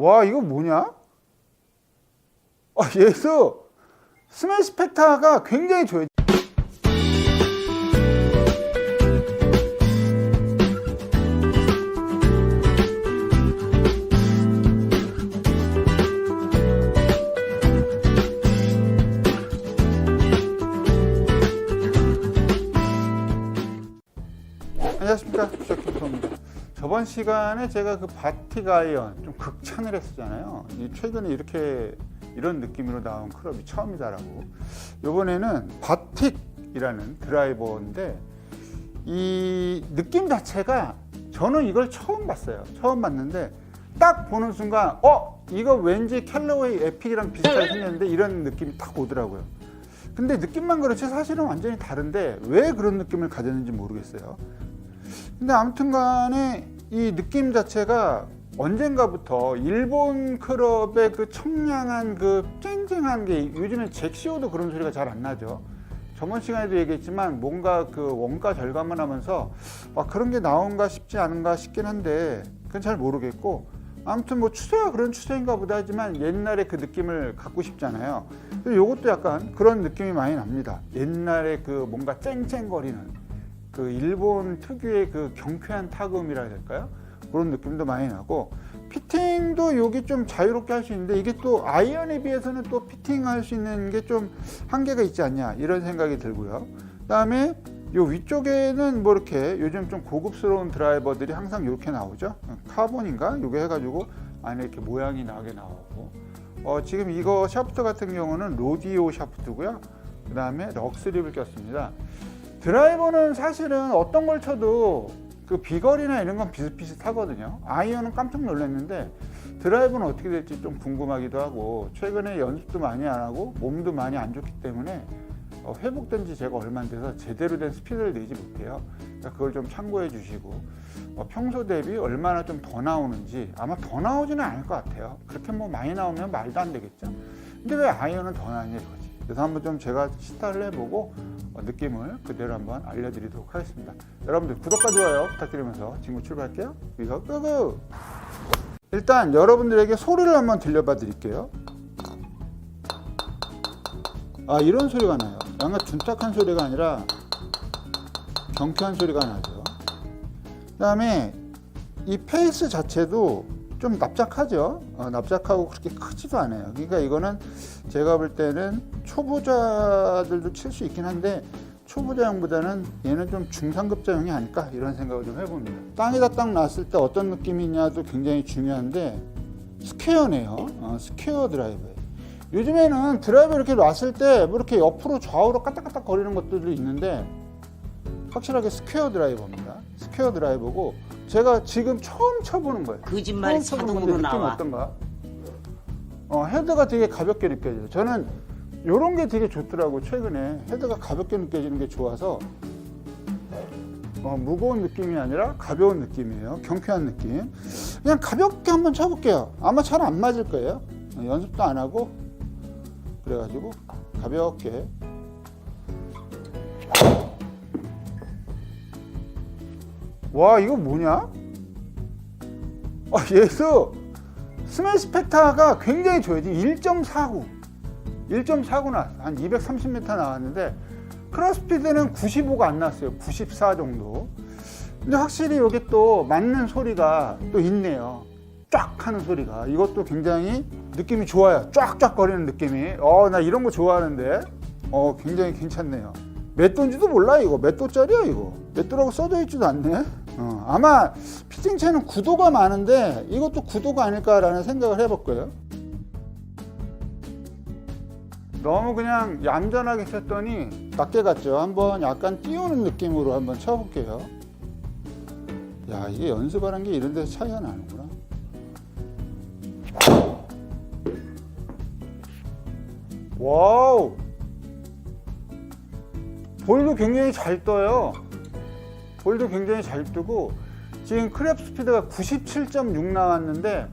와 이거 뭐냐? 아 예수 스매시 팩타가 굉장히 좋아요. 안녕하십니까 주석캠프입니다. 저번 시간에 제가 그 바틱 아이언 좀 극찬을 했었잖아요. 이 최근에 이렇게 이런 느낌으로 나온 클럽이 처음이다라고. 이번에는 바틱이라는 드라이버인데 이 느낌 자체가 저는 이걸 처음 봤어요. 처음 봤는데 딱 보는 순간 어 이거 왠지 캘러웨이 에픽이랑 비슷하게 생겼는데 이런 느낌이 딱 오더라고요. 근데 느낌만 그렇지 사실은 완전히 다른데 왜 그런 느낌을 가졌는지 모르겠어요. 근데 아무튼 간에 이 느낌 자체가 언젠가부터 일본 클럽의 그 청량한 그 쨍쨍한 게 요즘엔 잭시오도 그런 소리가 잘 안 나죠. 저번 시간에도 얘기했지만 뭔가 그 원가 절감을 하면서 아, 그런 게 나온가 싶지 않은가 싶긴 한데 그건 잘 모르겠고 아무튼 뭐 추세가 그런 추세인가 보다 하지만 옛날에 그 느낌을 갖고 싶잖아요. 이것도 약간 그런 느낌이 많이 납니다. 옛날에 그 뭔가 쨍쨍거리는 그 일본 특유의 그 경쾌한 타금이라 해야 될까요? 그런 느낌도 많이 나고 피팅도 여기 좀 자유롭게 할 수 있는데 이게 또 아이언에 비해서는 또 피팅할 수 있는 게 좀 한계가 있지 않냐 이런 생각이 들고요. 그다음에 요 위쪽에는 뭐 이렇게 요즘 좀 고급스러운 드라이버들이 항상 이렇게 나오죠. 카본인가? 요게 해가지고 안에 이렇게 모양이 나게 나오고 어, 지금 이거 샤프트 같은 경우는 로디오 샤프트고요. 그 다음에 럭스립을 꼈습니다. 드라이버는 사실은 어떤 걸 쳐도 그 비거리나 이런 건 비슷비슷하거든요. 아이언은 깜짝 놀랐는데 드라이버는 어떻게 될지 좀 궁금하기도 하고 최근에 연습도 많이 안 하고 몸도 많이 안 좋기 때문에 어, 회복된 지 제가 얼마 안 돼서 제대로 된 스피드를 내지 못해요. 그러니까 그걸 좀 참고해 주시고 어, 평소 대비 얼마나 좀 더 나오는지 아마 더 나오지는 않을 것 같아요. 그렇게 뭐 많이 나오면 말도 안 되겠죠. 근데 왜 아이언은 더 나냐 이거지. 그래서 한번 좀 제가 시타를 해보고 어, 느낌을 그대로 한번 알려드리도록 하겠습니다. 여러분들 구독과 좋아요 부탁드리면서 친구 출발할게요. 이거 끄고 일단 여러분들에게 소리를 한번 들려봐 드릴게요. 아 이런 소리가 나요. 약간 둔탁한 소리가 아니라 경쾌한 소리가 나죠. 그 다음에 이 페이스 자체도 좀 납작하죠. 어, 납작하고 그렇게 크지도 않아요. 그러니까 이거는 제가 볼 때는 초보자들도 칠 수 있긴 한데 초보자용보다는 얘는 좀 중상급자용이 아닐까 이런 생각을 좀 해봅니다. 땅에다 딱 놨을 때 어떤 느낌이냐도 굉장히 중요한데 스퀘어네요. 어, 스퀘어 드라이버예요. 요즘에는 드라이버 이렇게 놨을 때 뭐 이렇게 옆으로 좌우로 까딱까딱 거리는 것들도 있는데 확실하게 스퀘어 드라이버입니다. 스퀘어 드라이버고 제가 지금 처음 쳐보는 거예요. 거짓말이 처음 쳐보는 건데 느낌 나와. 어떤가? 어, 헤드가 되게 가볍게 느껴져요. 저는 이런 게 되게 좋더라고 최근에 헤드가 가볍게 느껴지는 게 좋아서 어, 무거운 느낌이 아니라 가벼운 느낌이에요. 경쾌한 느낌. 그냥 가볍게 한번 쳐볼게요. 아마 잘 안 맞을 거예요. 어, 연습도 안 하고 그래가지고 가볍게 와 이거 뭐냐? 아 예수 스매시 팩타가 굉장히 좋아요. 지금 1.49 1.49 나왔어. 한 230m 나왔는데 크로스피드는 95가 안 나왔어요. 94 정도. 근데 확실히 여기 또 맞는 소리가 또 있네요. 쫙 하는 소리가. 이것도 굉장히 느낌이 좋아요. 쫙쫙 거리는 느낌이. 어, 나 이런 거 좋아하는데. 어, 굉장히 괜찮네요. 몇 돈지도 몰라, 이거. 몇 도짜리야, 이거. 몇 도라고 써져 있지도 않네. 어, 아마 피팅체는 구도가 많은데 이것도 구도가 아닐까라는 생각을 해볼 거예요. 너무 그냥 얌전하게 쳤더니 낮게 갔죠. 한번 약간 띄우는 느낌으로 한번 쳐볼게요. 야, 이게 연습하는 게 이런 데서 차이가 나는구나. 와우! 볼도 굉장히 잘 떠요. 볼도 굉장히 잘 뜨고 지금 크랩 스피드가 97.6 나왔는데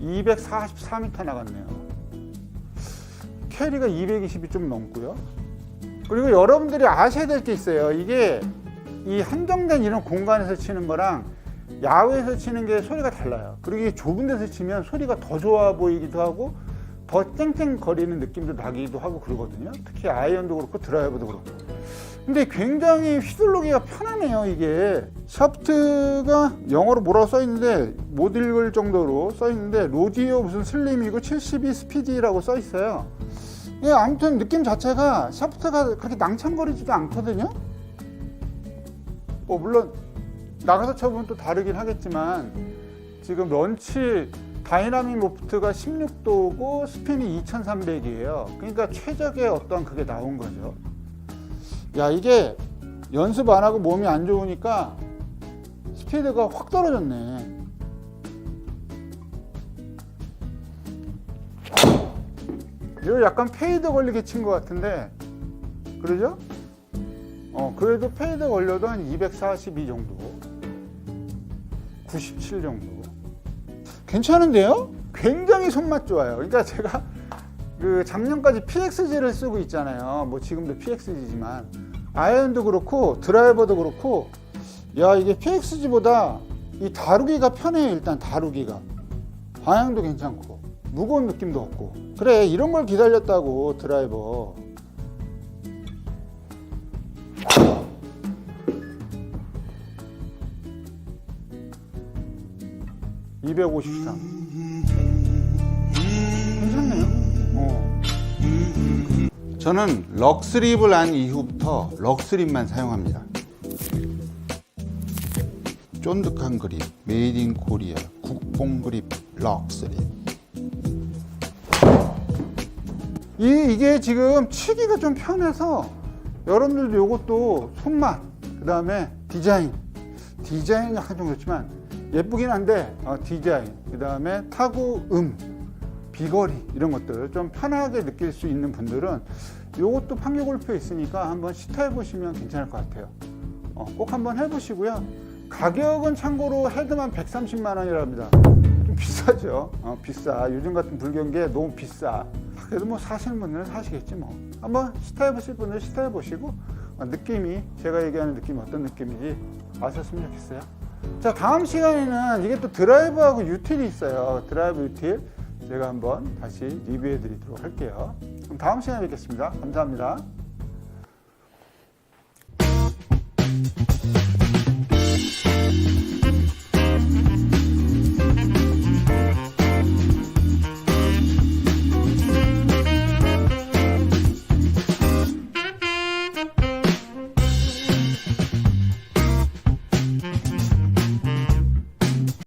244m 나갔네요. 캐리가 220이 좀 넘고요. 그리고 여러분들이 아셔야 될 게 있어요. 이게 이 한정된 이런 공간에서 치는 거랑 야외에서 치는 게 소리가 달라요. 그리고 좁은 데서 치면 소리가 더 좋아 보이기도 하고 더 쨍쨍거리는 느낌도 나기도 하고 그러거든요. 특히 아이언도 그렇고 드라이버도 그렇고. 근데 굉장히 휘둘르기가 편하네요, 이게. 샤프트가 영어로 뭐라고 써 있는데 못 읽을 정도로 써 있는데 로디오 무슨 슬림이고 72 스피디라고 써 있어요. 예, 아무튼 느낌 자체가 샤프트가 그렇게 낭창거리지도 않거든요. 뭐 물론 나가서 쳐보면 또 다르긴 하겠지만 지금 런치 다이나믹 로프트가 16도고 스핀이 2300이에요. 그러니까 최적의 어떤 그게 나온 거죠. 야 이게 연습 안 하고 몸이 안 좋으니까 스피드가 확 떨어졌네. 이거 약간 페이드 걸리게 친 것 같은데 그러죠? 어 그래도 페이드 걸려도 한 242 정도 97 정도 괜찮은데요? 굉장히 손맛 좋아요 그러니까 제가 그 작년까지 PXG를 쓰고 있잖아요 뭐 지금도 PXG지만 아이언도 그렇고 드라이버도 그렇고 야 이게 PXG보다 이 다루기가 편해요 일단 다루기가. 방향도 괜찮고 무거운 느낌도 없고. 그래 이런 걸 기다렸다고 드라이버. 253 괜찮네요. 어. 저는 럭스립을 한 이후부터 럭스립만 사용합니다. 쫀득한 그립 메이드 인 코리아 국뽕 그립 럭스립. 이, 이게 지금 치기가 좀 편해서 여러분들도 이것도 손맛 그 다음에 디자인. 디자인이 약간 좀 그렇지만 예쁘긴 한데 어, 디자인 그 다음에 타구 음 비거리 이런 것들 좀 편하게 느낄 수 있는 분들은 이것도 판교 골프에 있으니까 한번 시타해 보시면 괜찮을 것 같아요. 어, 꼭 한번 해보시고요. 가격은 참고로 헤드만 130만 원이랍니다. 좀 비싸죠. 어, 비싸. 요즘 같은 불경기에 너무 비싸. 그래도 뭐 사시는 분들은 사시겠지 뭐. 한번 시타해 보실 분들은 시타해 보시고 어, 느낌이 제가 얘기하는 느낌이 어떤 느낌인지 아셨으면 좋겠어요. 자 다음 시간에는 이게 또 드라이브하고 유틸이 있어요. 드라이브 유틸 제가 한번 다시 리뷰해 드리도록 할게요. 그럼 다음 시간에 뵙겠습니다. 감사합니다.